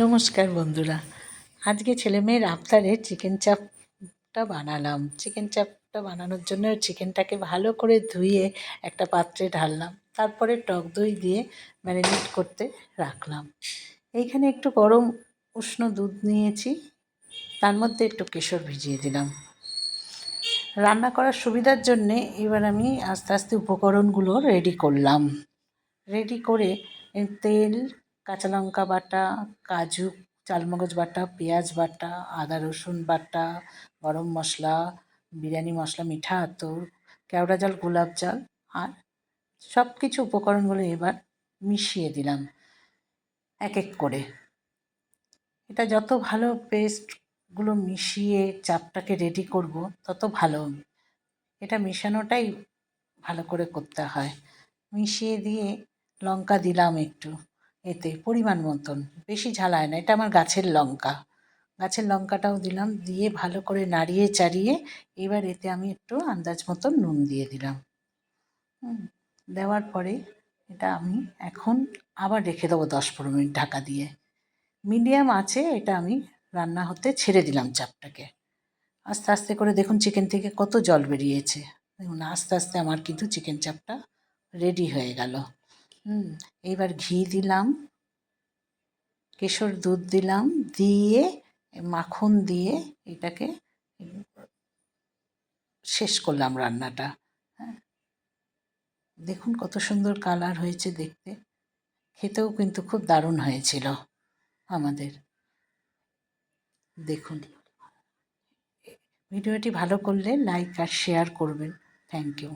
নমস্কার বন্ধুরা। আজকে ছেলে মেয়ের আফতারে চিকেন চাপটা বানালাম। চিকেন চাপটা বানানোর জন্য চিকেনটাকে ভালো করে ধুয়ে একটা পাত্রে ঢাললাম। তারপরে টক দই দিয়ে ম্যারিনেট করতে রাখলাম। এইখানে একটু গরম উষ্ণ দুধ নিয়েছি। তার মধ্যে একটু কেশর ভিজিয়ে দিলাম। রান্না করার সুবিধার জন্যে এবার আমি আস্তে আস্তে উপকরণগুলো রেডি করলাম। রেডি করে তেল কাঁচা লঙ্কা বাটা, কাজু, চালমগজ বাটা, পেঁয়াজ বাটা, আদা রসুন বাটা, গরম মশলা, বিরিয়ানি মশলা, মিঠা আতর, কেওড়া জল, গোলাপ জল, আর সব কিছু উপকরণগুলো এবার মিশিয়ে দিলাম এক এক করে। এটা যত ভালো পেস্টগুলো মিশিয়ে চাপটাকে রেডি করব, তত ভালো। এটা মেশানোটাই ভালো করে করতে হয়। মিশিয়ে দিয়ে লঙ্কা দিলাম একটু। এতে পরিমাণ মতন, বেশি ঝালায় না, এটা আমার গাছের লঙ্কা। গাছের লঙ্কাটাও দিলাম, দিয়ে ভালো করে নাড়িয়ে চাড়িয়ে এবার এতে আমি একটু আন্দাজ মতন নুন দিয়ে দিলাম। দেওয়ার পরে এটা আমি এখন আবার রেখে দেবো দশ পনেরো মিনিট ঢাকা দিয়ে। মিডিয়াম আছে, এটা আমি রান্না হতে ছেড়ে দিলাম চাপটাকে। আস্তে আস্তে করে দেখুন চিকেন থেকে কত জল বেরিয়েছে। দেখুন, আস্তে আস্তে আমার কিন্তু চিকেন চাপটা রেডি হয়ে গেল। হুম, এইবার ঘি দিলাম, কেশর দুধ দিলাম, দিয়ে, মাখন দিয়ে এটাকে শেষ করলাম রান্নাটা হ্যাঁ। দেখুন কত সুন্দর কালার হয়েছে দেখতে, খেতেও কিন্তু খুব দারুণ হয়েছিল আমাদের। দেখুন, ভিডিওটি ভালো করলে লাইক আর শেয়ার করবেন, থ্যাংক ইউ।